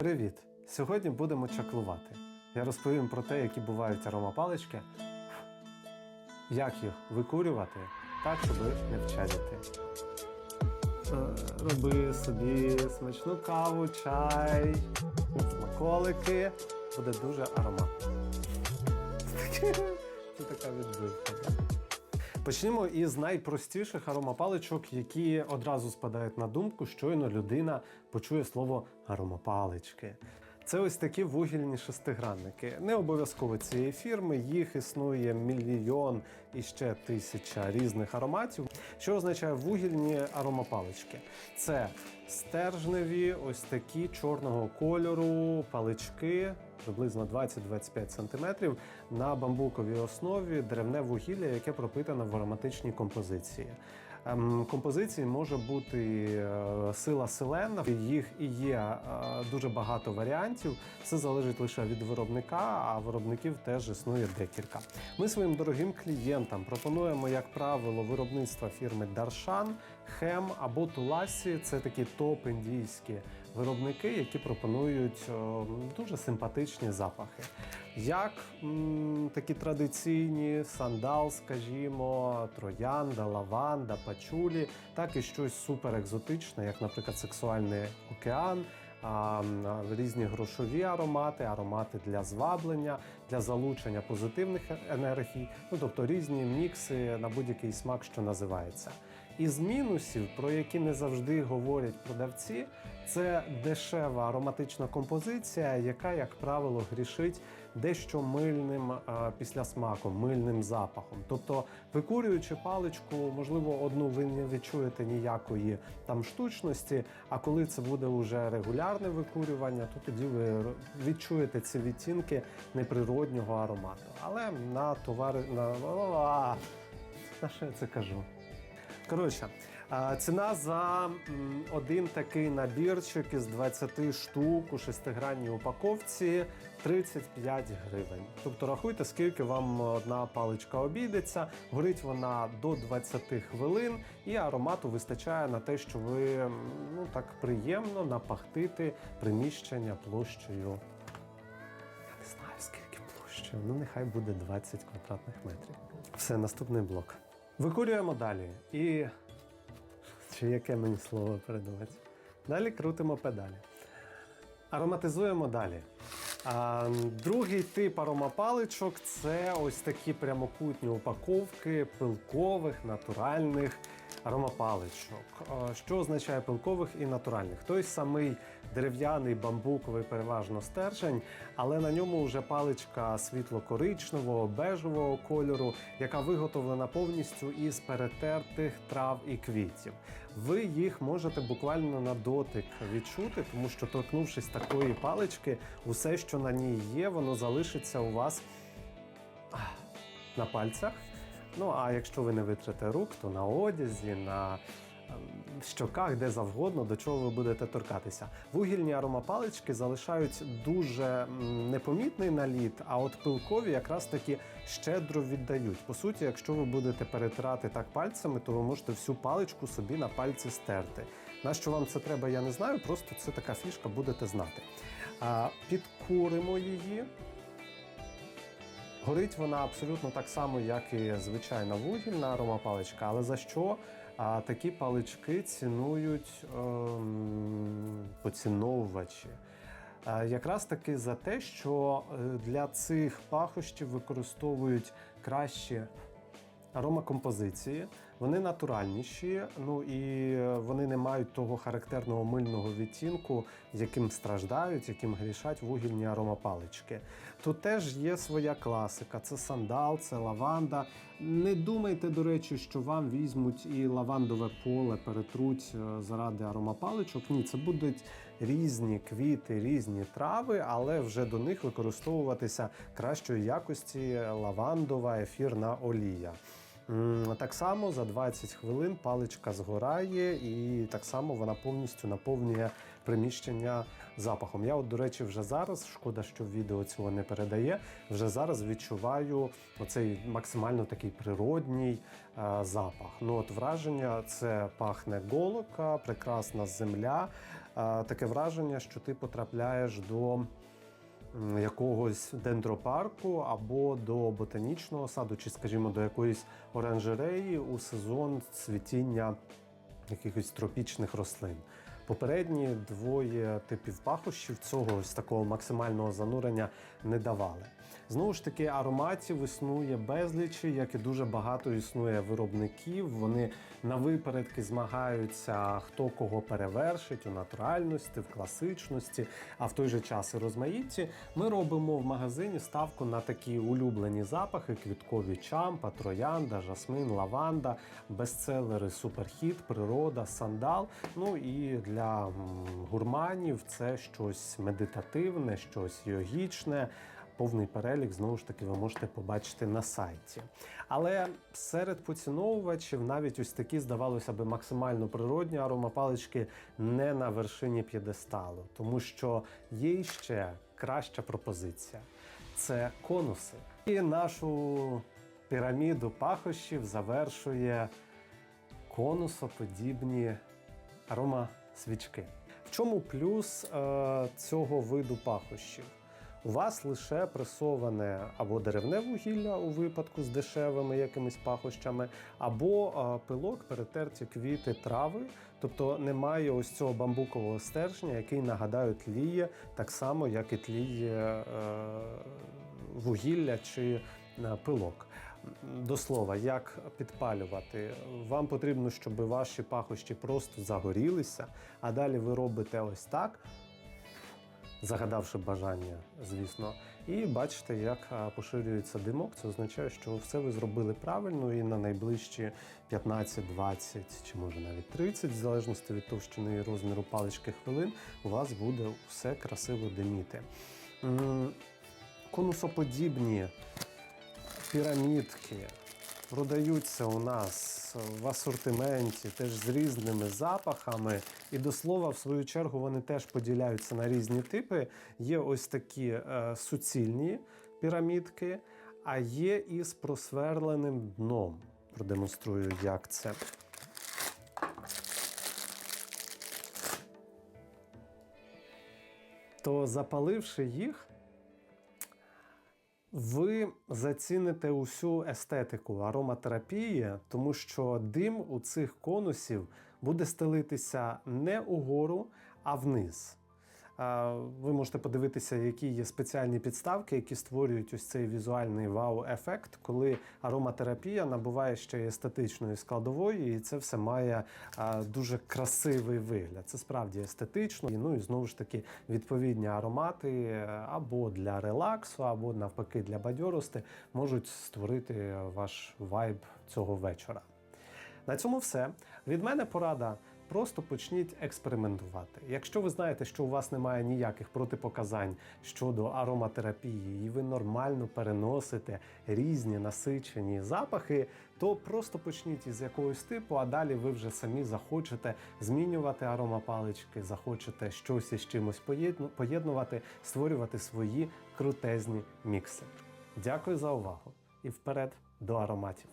Привіт! Сьогодні будемо чаклувати. Я розповім про те, які бувають аромапалички, як їх викурювати, так, щоб не вчадити. Е, Роби собі смачну каву, чай, смаколики. Буде дуже ароматно. Це така відбивка. Почнімо із найпростіших аромапаличок, які одразу спадають на думку, щойно людина почує слово аромапалички. Це ось такі вугільні шестигранники. Не обов'язково цієї фірми, їх існує мільйон і ще тисяча різних ароматів. Що означає вугільні аромапалички? Це стержневі, ось такі чорного кольору палички, приблизно 20-25 см, на бамбуковій основі деревне вугілля, яке пропитане в ароматичній композиції. Ем, Композиції може бути е, сила селена, їх і є е, дуже багато варіантів. Все залежить лише від виробника, а виробників теж існує декілька. Ми своїм дорогим клієнтам пропонуємо, як правило, виробництва фірми Даршан, Хем або Туласі. Це такі топ-індійські виробники, які пропонують е, дуже симпатичні запахи. Як такі традиційні сандал, скажімо, троянда, лаванда, пачулі, так і щось суперекзотичне, як, наприклад, сексуальний океан, різні грошові аромати, аромати для зваблення, для залучення позитивних енергій, ну тобто різні мікси на будь-який смак, що називається. Із мінусів, про які не завжди говорять продавці, це дешева ароматична композиція, яка, як правило, грішить дещо мильним а, післясмаком, мильним запахом. Тобто, викурюючи паличку, можливо, одну ви не відчуєте ніякої там штучності. А коли це буде вже регулярне викурювання, то тоді ви відчуєте ці відтінки неприроднього аромату. Але на товари на, на що я це кажу? Коротше, ціна за один такий набірчик із 20 штук у шестигранній упаковці 35 гривень. Тобто рахуйте, скільки вам одна паличка обійдеться. Горить вона до 20 хвилин, і аромату вистачає на те, що ви ну так приємно напахтити приміщення площею. Я не знаю, скільки площею. Ну, нехай буде 20 квадратних метрів. Все, наступний блок. Викурюємо далі. І. Чи яке мені слово передавати? Далі крутимо педалі. Ароматизуємо далі. А, другий тип аромапаличок це ось такі прямокутні упаковки пилкових натуральних аромапаличок. Що означає пилкових і натуральних? Той самий дерев'яний бамбуковий переважно стержень, але на ньому вже паличка світло-коричневого, бежевого кольору, яка виготовлена повністю із перетертих трав і квітів. Ви їх можете буквально на дотик відчути, тому що торкнувшись такої палички, усе, що на ній є, воно залишиться у вас на пальцях. Ну а якщо ви не витрите рук, то на одязі, на ем, щоках, де завгодно, до чого ви будете торкатися. Вугільні аромапалички залишають дуже непомітний наліт, а от пилкові якраз таки щедро віддають. По суті, якщо ви будете перетирати так пальцями, то ви можете всю паличку собі на пальці стерти. На що вам це треба, я не знаю, просто це така фішка, будете знати. Підкуримо її. Горить вона абсолютно так само, як і звичайна вугільна аромапаличка, але за що а, такі палички цінують ем, поціновувачі? Якраз таки за те, що е, для цих пахощів використовують кращі аромакомпозиції, вони натуральніші, ну і вони не мають того характерного мильного відтінку, яким страждають, яким грішать вугільні аромапалички. Тут теж є своя класика: це сандал, це лаванда. Не думайте, до речі, що вам візьмуть і лавандове поле перетруть е, заради аромапаличок. Ні, це будуть різні квіти, різні трави, але вже до них використовуватися кращої якості лавандова ефірна олія. Так само за 20 хвилин паличка згорає, і так само вона повністю наповнює приміщення запахом. Я, от, до речі, вже зараз, шкода, що відео цього не передає. Вже зараз відчуваю оцей максимально такий природній е, запах. Ну от враження це пахне голока, прекрасна земля. таке враження, що ти потрапляєш до якогось дендропарку або до ботанічного саду, чи, скажімо, до якоїсь оранжереї у сезон цвітіння якихось тропічних рослин. Попередні двоє типів пахощів цього ось такого максимального занурення не давали. Знову ж таки, ароматів існує безлічі, як і дуже багато існує виробників. Вони на випередки змагаються, хто кого перевершить у натуральності, в класичності, а в той же час і розмаїтті. Ми робимо в магазині ставку на такі улюблені запахи: квіткові чампа, троянда, жасмин, лаванда, бестселери Суперхіт, природа, сандал. Ну і для гурманів це щось медитативне, щось йогічне. Повний перелік знову ж таки ви можете побачити на сайті. Але серед поціновувачів навіть ось такі, здавалося би, максимально природні аромапалички не на вершині п'єдесталу, тому що є ще краща пропозиція це конуси. І нашу піраміду пахощів завершує конусоподібні аромасвічки. В чому плюс е, цього виду пахощів? У вас лише пресоване або деревне вугілля у випадку з дешевими якимись пахощами, або пилок, перетерті квіти, трави. Тобто немає ось цього бамбукового стержня, який нагадаю тліє так само, як і тліє е, вугілля чи е, пилок. До слова, як підпалювати? Вам потрібно, щоб ваші пахощі просто загорілися, а далі ви робите ось так, загадавши бажання, звісно, і бачите, як поширюється димок. Це означає, що все ви зробили правильно, і на найближчі 15, 20 чи може навіть 30, в залежності від товщини і розміру палички хвилин, у вас буде все красиво диміти. Конусоподібні пірамідки продаються у нас в асортименті, теж з різними запахами. І до слова, в свою чергу, вони теж поділяються на різні типи. Є ось такі е, суцільні пірамідки, а є і з просверленим дном. Продемонструю, як це. То запаливши їх, ви заціните усю естетику ароматерапії, тому що дим у цих конусів буде стелитися не угору, а вниз. Ви можете подивитися, які є спеціальні підставки, які створюють ось цей візуальний вау-ефект, коли ароматерапія набуває ще й естетичної складової, і це все має дуже красивий вигляд. Це справді естетично. Ну і знову ж таки відповідні аромати або для релаксу, або навпаки для бадьорости можуть створити ваш вайб цього вечора. На цьому все. Від мене порада. Просто почніть експериментувати. Якщо ви знаєте, що у вас немає ніяких протипоказань щодо ароматерапії, і ви нормально переносите різні насичені запахи, то просто почніть із якогось типу, а далі ви вже самі захочете змінювати аромапалички, захочете щось із чимось поєдну- поєднувати, створювати свої крутезні мікси. Дякую за увагу і вперед до ароматів.